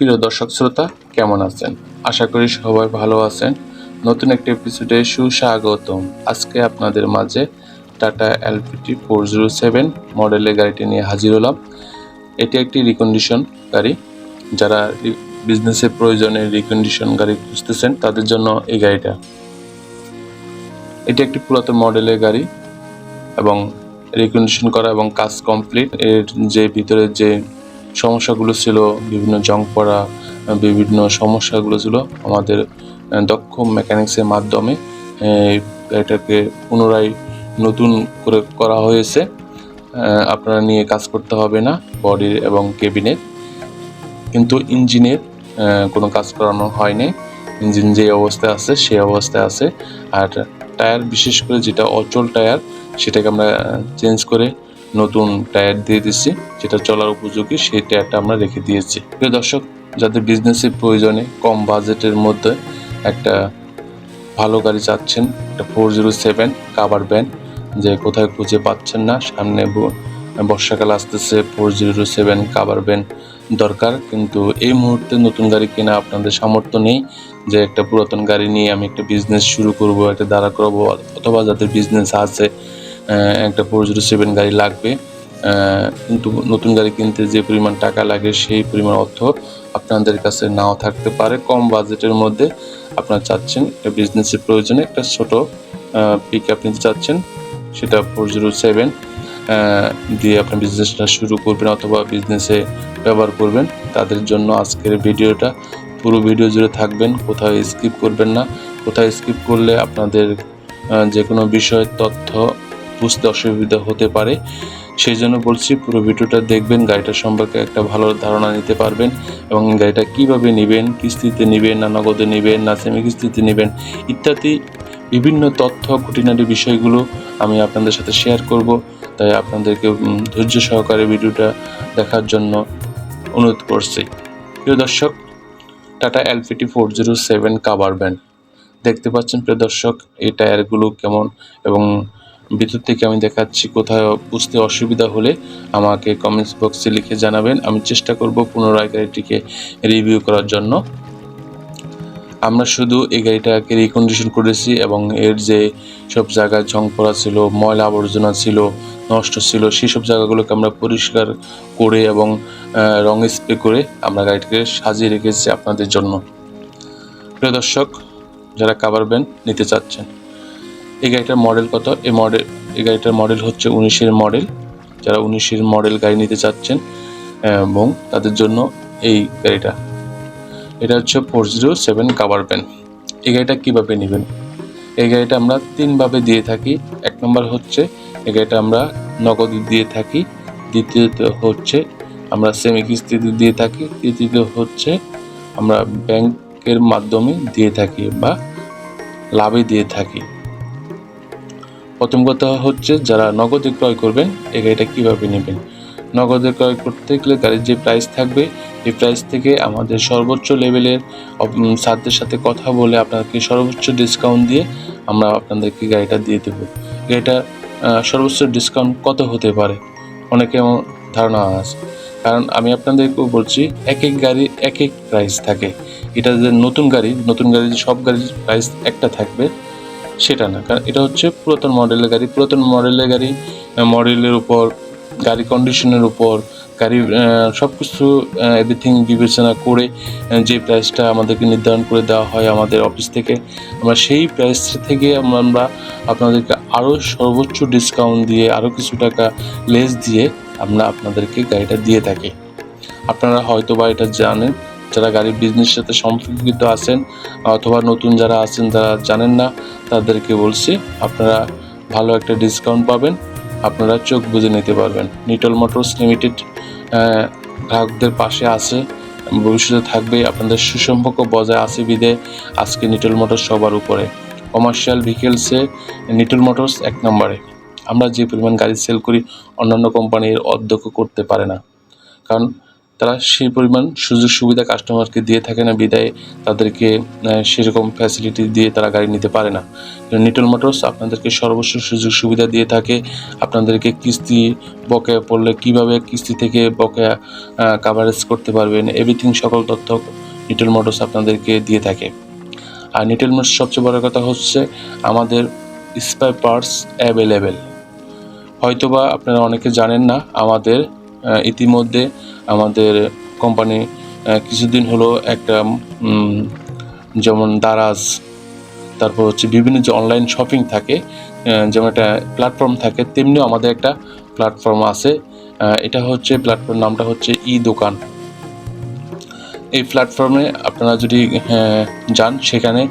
প্রিয় দর্শক শ্রোতা, কেমন আছেন? আশা করি সবাই ভালো আছেন। নতুন একটি এপিসোডে সুস্বাগতম। আজকে আপনাদের মাঝে Tata LPT four zero seven মডেলের গাড়িটি নিয়ে হাজির হলাম। এটি একটি রিকন্ডিশন গাড়ি। যারা বিজনেসের প্রয়োজনে রিকন্ডিশন গাড়ি খুঁজতেছেন, তাদের জন্য এই গাড়িটা। এটি একটি পুরাতন মডেলের গাড়ি এবং রিকন্ডিশন করা এবং কাজ কমপ্লিট এর যে ভিতরে যে সমস্যাগুলো ছিল, বিভিন্ন জং পড়া বিভিন্ন সমস্যাগুলো ছিল আমাদের দক্ষ মেকানিক্সের মাধ্যমে এটাকে পুনরায় নতুন করে করা হয়েছে। আপনারা নিয়ে কাজ করতে হবে না বডির এবং কেবিনের কিন্তু ইঞ্জিনের কোনো কাজ করানো হয়নি। ইঞ্জিন যে অবস্থায় আছে, সে অবস্থায় আছে। আর টায়ার বিশেষ করে যেটা অচল টায়ার সেটাকে আমরা চেঞ্জ করে নতুন টায়ার দিয়ে দিচ্ছি যেটা চলার উপযোগী, সেই টায়ারটা আমরা রেখে দিয়েছি। প্রিয় দর্শক, যাদের বিজনেসের প্রয়োজনে কম বাজেটের মধ্যে একটা ভালো গাড়ি চাচ্ছেন, একটা four zero seven cover van যে কোথায় খুঁজে পাচ্ছেন না, সামনে বর্ষাকাল আসতেছে four zero seven cover van দরকার। কিন্তু এই মুহূর্তে নতুন গাড়ি কেনা আপনাদের সামর্থ্য নেই, যে একটা পুরাতন গাড়ি নিয়ে আমি একটা বিজনেস শুরু করব, একটা দাঁড়া করব, অথবা যাদের বিজনেস আছে একটা ফোর জিরো সেভেন গাড়ি লাগবে। কিন্তু নতুন গাড়ি কিনতে যে পরিমাণ টাকা লাগে সেই পরিমাণ অর্থ আপনাদের কাছে নাও থাকতে পারে। কম বাজেটের মধ্যে আপনারা চাচ্ছেন একটা বিজনেসের প্রয়োজনে একটা ছোট পিক আপ নিতে চাচ্ছেন, সেটা ফোর জিরো সেভেন দিয়ে আপনার বিজনেসটা শুরু করবেন অথবা বিজনেসে ব্যবহার করবেন। তাদের জন্য আজকের ভিডিওটা পুরো ভিডিও জুড়ে থাকবেন, কোথাও স্কিপ করবেন না। কোথাও স্কিপ করলে আপনাদের যে কোনো বিষয়ের তথ্য বুঝতে অসুবিধা হতে পারে। সেই জন্য বলছি পুরো ভিডিওটা দেখবেন গাড়িটার সম্পর্কে একটা ভালো ধারণা নিতে পারবেন এবং গাড়িটা কীভাবে নেবেন, কিস্তিতে নেবেন না নগদে নেবেন, না সেমি কিস্তিতে নেবেন ইত্যাদি বিভিন্ন তথ্য, খুঁটিনাটি বিষয়গুলো আমি আপনাদের সাথে শেয়ার করব। তাই আপনাদেরকে ধৈর্য সহকারে ভিডিওটা দেখার জন্য অনুরোধ করছি। প্রিয় দর্শক, Tata LPT four zero seven cover band. দেখতে পাচ্ছেন প্রিয় দর্শক, এই টায়ারগুলো কেমন এবং ভিতর থেকে আমি দেখাচ্ছি কোথায় বুঝতে অসুবিধা হলে আমাকে কমেন্টস বক্সে লিখে জানাবেন। আমি চেষ্টা করব পুনরায় গাড়িটিকে রিভিউ করার জন্য। আমরা শুধু এই গাড়িটাকে রিকন্ডিশন করেছি এবং এর যে সব জায়গায় ঝং পড়া ছিল, ময়লা আবর্জনা ছিল, নষ্ট ছিল সেই সব জায়গাগুলোকে আমরা পরিষ্কার করে এবং রং স্প্রে করে আমরা গাড়িটাকে সাজিয়ে রেখেছি আপনাদের জন্য। প্রিয় দর্শক, যারা কাভার ব্যান নিতে চাচ্ছেন এই গাড়িটার মডেল কত? এই মডেল এই গাড়িটার মডেল হচ্ছে উনিশের মডেল যারা উনিশের মডেল গাড়ি নিতে চাচ্ছেন এবং তাদের জন্য এই গাড়িটা। এটা হচ্ছে four zero seven cover van এই গাড়িটা কীভাবে নেবেন? এই গাড়িটা আমরা তিনভাবে দিয়ে থাকি। এক নম্বর হচ্ছে, এই গাড়িটা আমরা নগদ দিয়ে থাকি। দ্বিতীয়ত হচ্ছে, আমরা সেমি কিস্তিতে দিয়ে থাকি। তৃতীয়ত হচ্ছে, আমরা ব্যাংকের মাধ্যমে দিয়ে থাকি বা লাভে দিয়ে থাকি। প্রথম কথা হচ্ছে যারা নগদে ক্রয় করবেন এই গাড়িটা কীভাবে নেবেন? নগদে ক্রয় করতে গেলে গাড়ির যে প্রাইস থাকবে, এই প্রাইস থেকে আমাদের সর্বোচ্চ লেভেলের সাধ্যের সাথে কথা বলে আপনাকে সর্বোচ্চ ডিসকাউন্ট দিয়ে আমরা আপনাদেরকে গাড়িটা দিয়ে দেবো। গাড়িটা সর্বোচ্চ ডিসকাউন্ট কত হতে পারে? অনেকে আমার ধারণা আছে। কারণ আমি আপনাদেরকেও বলছি এক এক গাড়ির এক এক প্রাইস থাকে। এটা যে নতুন গাড়ি নতুন গাড়ি যে সব গাড়ির প্রাইস একটা থাকবে। সেটা না, কারণ এটা হচ্ছে পুরাতন মডেলের গাড়ি। পুরাতন মডেলের গাড়ি মডেলের উপর, গাড়ি কন্ডিশনের উপর, গাড়ি সব কিছু এভরিথিং বিবেচনা করে যে প্রাইসটা আমাদেরকে নির্ধারণ করে দেওয়া হয় আমাদের অফিস থেকে, আমরা সেই প্রাইস থেকে আমরা আমরা আপনাদেরকে আরও সর্বোচ্চ ডিসকাউন্ট দিয়ে আরও কিছু টাকা লেস দিয়ে আমরা আপনাদেরকে গাড়িটা দিয়ে থাকি। আপনারা হয়তো বা এটা জানেন যারা গাড়ির বিজনেসের সাথে সম্পর্কিত আছেন অথবা নতুন যারা আছেন যারা জানেন না, তাদেরকে বলছি আপনারা ভালো একটা ডিসকাউন্ট পাবেন, আপনারা চোখ বুঝে নিতে পারবেন। নিটল মোটরস লিমিটেড গ্রাহকদের পাশে আছে, ভবিষ্যতে থাকবে, আপনাদের সুসম্পর্ক বজায় আছে বিদে আজকে নিটল মোটরস সবার উপরে। কমার্শিয়াল ভেহিকেলসে নিটল মোটরস এক নম্বরে। আমরা যে পরিমাণ গাড়ি সেল করি, অন্যান্য কোম্পানির অধ্যক্ষ করতে পারে না। কারণ তারা সেই পরিমাণ সুযোগ সুবিধা কাস্টমারকে দিয়ে থাকে না, বিদায় তাদেরকে সেরকম ফ্যাসিলিটি দিয়ে তারা গাড়ি নিতে পারে না। নিটল মোটরস আপনাদেরকে সর্বস্ব সুযোগ সুবিধা দিয়ে থাকে। আপনাদেরকে কিস্তি বকেয়া পড়লে কীভাবে কিস্তি থেকে বকেয়া কাভারেজ করতে পারবেন এভরিথিং সকল তথ্য নিটল মোটরস আপনাদেরকে দিয়ে থাকে। আর নিটেল মোটরস সবচেয়ে বড় কথা হচ্ছে আমাদের স্পাই পার্টস অ্যাভেলেবেল হয়তোবা আপনারা অনেকে জানেন না, আমাদের ইতিমধ্যে আমাদের কোম্পানি কিছুদিন হলো একটা যেমন দারাজ, তারপর হচ্ছে বিভিন্ন যে অনলাইন শপিং থাকে যেমন একটা প্ল্যাটফর্ম থাকে, তেমনিও আমাদের একটা প্ল্যাটফর্ম আছে এটা হচ্ছে প্ল্যাটফর্ম নামটা হচ্ছে ই দোকান এই প্ল্যাটফর্মে আপনারা যদি যান, সেখানে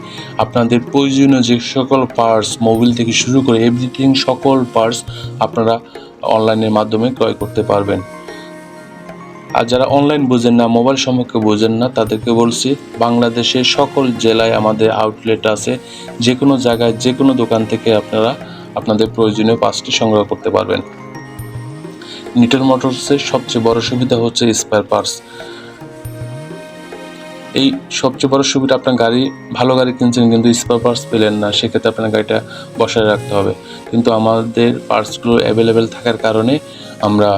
আপনাদের প্রয়োজনীয় যে সকল পার্টস মোবিল থেকে শুরু করে এভরিথিং সকল পার্টস আপনারা অনলাইনের মাধ্যমে ক্রয় করতে পারবেন। আর যারা অনলাইন বোঝেন না মোবাইল সম্পর্কে বোঝেন না, তাদেরকে বলছি, বাংলাদেশের সকল জেলায় আমাদের আউটলেট আছে। যে কোনো জায়গায় যে কোনো দোকান থেকে আপনারা আপনাদের প্রয়োজনীয় পার্টসটি সংগ্রহ করতে পারবেন। নিটল মোটরসের সবচেয়ে বড় সুবিধা হচ্ছে স্পেয়ার পার্টস এই সবচেয়ে বড় সুবিধা, আপনার গাড়ি, ভালো গাড়ি কিনছেন কিন্তু স্পেয়ার পার্টস পেলেন না, সেক্ষেত্রে আপনার গাড়িটা বসায় রাখতে হবে। কিন্তু আমাদের পার্টসগুলো অ্যাভেলেবেল থাকার কারণে আমরা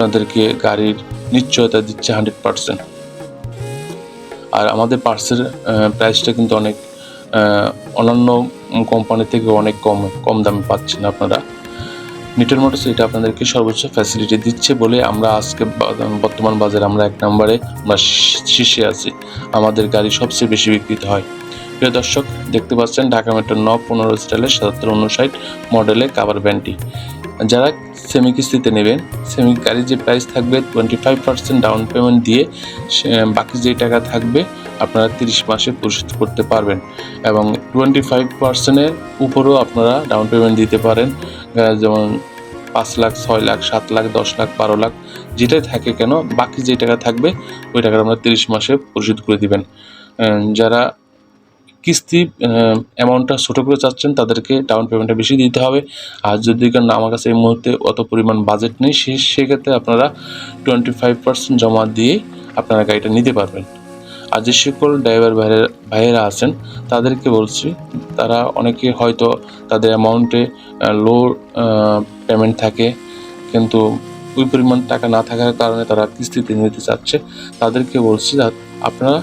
আপনাদেরকে গাড়ির নিশ্চয়তা দিচ্ছে হান্ড্রেড পার্সেন্ট। আর আমাদের পার্সের প্রাইসটা কিন্তু অনেক অন্যান্য কোম্পানি থেকে অনেক কম কম দামে পাচ্ছেন আপনারা। নিটেল মোটরস এটা আপনাদেরকে সর্বোচ্চ ফ্যাসিলিটি দিচ্ছে বলে আমরা আজকে বর্তমান বাজারে আমরা এক নম্বরে আমরা শীর্ষে আছি। আমাদের গাড়ি সবচেয়ে বেশি বিক্রিত হয়। প্রিয় দর্শক, দেখতে পাচ্ছেন ঢাকা মেট্রো ন পনেরো স্টাইলের সাতাত্তর উনষাট মডেলের কাভার ভ্যানটি যারা সেমি কিস্তিতে নেবেন সেমি গাড়ির যে প্রাইস থাকবে twenty five percent down payment দিয়ে বাকি যে টাকা থাকবে, আপনারা তিরিশ মাসে পরিশোধ করতে পারবেন। এবং টোয়েন্টি ফাইভ পার্সেন্টের উপরেও আপনারা ডাউন পেমেন্ট দিতে পারেন। যেমন পাঁচ লাখ, ছয় লাখ, সাত লাখ, দশ লাখ, বারো লাখ, যেটাই থাকে কেন, বাকি যে টাকা থাকবে, ওই টাকাটা আমরা তিরিশ মাসে পরিশোধ করে দিবেন। যারা কিস্তি অ্যামাউন্টটা ছোটো করে চাচ্ছেন, তাদেরকে ডাউন পেমেন্টটা বেশি দিতে হবে। আর যদি কারণ আমার কাছে এই মুহূর্তে অত পরিমাণ বাজেট নেই, সে, সেক্ষেত্রে আপনারা টোয়েন্টি ফাইভ পার্সেন্ট জমা দিয়ে আপনারা গাড়িটা নিতে পারবেন। আর যে সকল ড্রাইভার ভাইয়েরা ভাইয়েরা আছেন, তাদেরকে বলছি, তারা অনেকে হয়তো তাদের অ্যামাউন্টে লো পেমেন্ট থাকে, কিন্তু ওই পরিমাণ টাকা না থাকার কারণে তারা কিস্তিতে নিতে চাচ্ছে। তাদেরকে বলছি আপনারা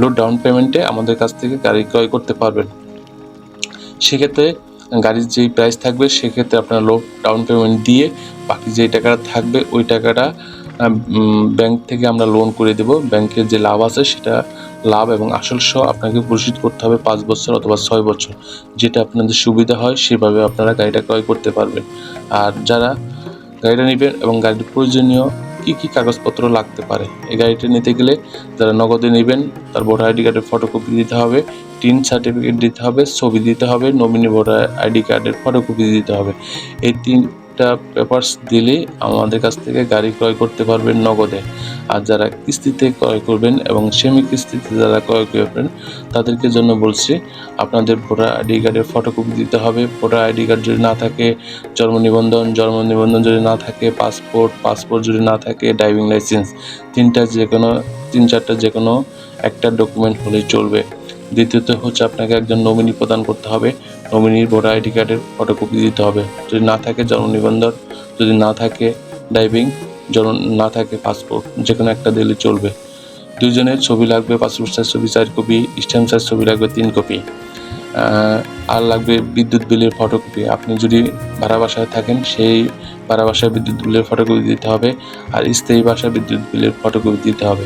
লো ডাউন পেমেন্টে আমাদের কাছ থেকে গাড়ি ক্রয় করতে পারবেন। সেক্ষেত্রে গাড়ির যেই প্রাইস থাকবে, সেক্ষেত্রে আপনারা লো ডাউন পেমেন্ট দিয়ে বাকি যেই টাকাটা থাকবে, ওই টাকাটা ব্যাংক থেকে আমরা লোন করে দেব। ব্যাংকের যে লাভ আছে, সেটা লাভ এবং আসল সহ আপনাকে পরিশোধ করতে হবে পাঁচ বছর অথবা ছয় বছর। যেটা আপনাদের সুবিধা হয়, সেভাবে আপনারা গাড়িটা ক্রয় করতে পারবেন। আর যারা গাড়িটা নেবেন এবং গাড়ির প্রয়োজনীয় কী কি কাগজপত্র লাগতে পারে? এই গাড়িটি নিতে গেলে যারা নগদে নেবেন, তার ভোটার আইডি কার্ডের ফটোকপি দিতে হবে টিন সার্টিফিকেট দিতে হবে, ছবি দিতে হবে নমিনি ভোটার আইডি কার্ডের ফটোকপি দিতে হবে। এই তিনটা পেপারস দিলে আমাদের কাছ থেকে গাড়ি ক্রয় করতে পারবেন নগদে। আর যারা কিস্তিতে ক্রয় করবেন এবং সেমি কিস্তিতে যারা ক্রয় করবেন তাদেরকে জন্য বলছি, আপনাদের ভোটার আইডি কার্ডের ফটোকপি দিতে হবে। ভোটার আইডি কার্ড যদি না থাকে, জন্ম নিবন্ধন জন্ম নিবন্ধন যদি না থাকে পাসপোর্ট পাসপোর্ট যদি না থাকে ড্রাইভিং লাইসেন্স তিনটা যে কোনো তিন চারটা যে কোনো একটা ডকুমেন্ট হলেই চলবে। দ্বিতীয়ত হচ্ছে আপনাকে একজন নমিনি প্রদান করতে হবে। নমিনির ভোটার আইডি কার্ডের ফটোকপি দিতে হবে। যদি না থাকে জন্ম নিবন্ধন যদি না থাকে ড্রাইভিং জন্ম না থাকে পাসপোর্ট যে কোনো একটা দিলে চলবে। দুজনের ছবি লাগবে পাসপোর্ট সাইজ ছবি, চার কপি স্ট্যাম্প সাইজ ছবি লাগবে, তিন কপি আর লাগবে বিদ্যুৎ বিলের ফটোকপি আপনি যদি ভাড়া বাসায় থাকেন, সেই ভাড়া বাসায় বিদ্যুৎ বিলের ফটোকপি দিতে হবে, আর স্থায়ী বাসায় বিদ্যুৎ বিলের ফটোকপি দিতে হবে।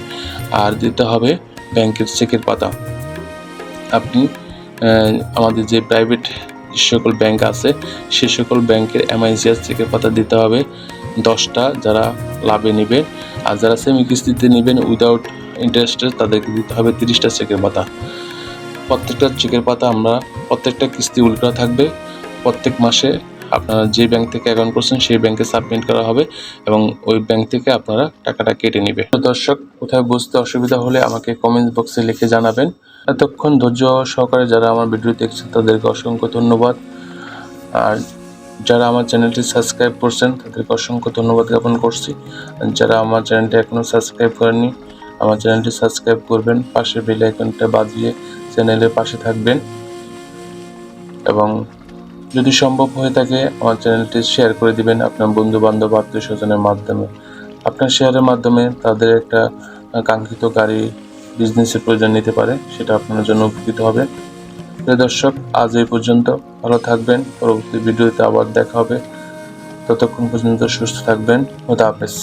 আর দিতে হবে ব্যাংকের চেকের পাতা। আপনি আমাদের যে প্রাইভেট সকল ব্যাংক আছে, সে সকল ব্যাংকের এমআইসিআর চেকের পাতা দিতে হবে। দশটা যারা লাভে নেবে, আর যারা সেমি কিস্তিতে নেবেন উইদাউট ইন্টারেস্টে তাদেরকে দিতে হবে তিরিশটা চেকের পাতা। প্রত্যেকটা চেকের পাতা আমরা, প্রত্যেকটা কিস্তি উল্টা থাকবে। প্রত্যেক মাসে আপনারা যে ব্যাংক থেকে অ্যাকাউন্ট করছেন, সেই ব্যাংকে সাবমিট করা হবে এবং ওই ব্যাংক থেকে আপনারা টাকাটা কেটে নেবে। দর্শক, কোথায় বুঝতে অসুবিধা হলে আমাকে কমেন্ট বক্সে লিখে জানাবেন। এতক্ষণ ধৈর্য সহকারে যারা আমার ভিডিও দেখছে তাদেরকে অসংখ্য ধন্যবাদ। আর যারা আমার চ্যানেলটি সাবস্ক্রাইব করছেন, তাদেরকে অসংখ্য ধন্যবাদ জ্ঞাপন করছি। যারা আমার চ্যানেলটি এখনও সাবস্ক্রাইব করেননি, আমার চ্যানেলটি সাবস্ক্রাইব করবেন, পাশের বেল আইকনটা বাজিয়ে চ্যানেলের পাশে থাকবেন। এবং যদি সম্ভব হয়ে থাকে, আমার চ্যানেলটি শেয়ার করে দিবেন আপনার বন্ধু বান্ধব আত্মীয় স্বজনের মাধ্যমে। আপনার শেয়ারের মাধ্যমে তাদের একটা কাঙ্ক্ষিত গাড়ি বিজনেসের প্রয়োজন নিতে পারে, সেটা আপনার জন্য উপকৃত হবে। প্রিয় দর্শক, আজ এই পর্যন্ত। ভালো থাকবেন। পরবর্তী ভিডিওতে আবার দেখা হবে। ততক্ষণ পর্যন্ত সুস্থ থাকবেন। খোদা হাফেজ।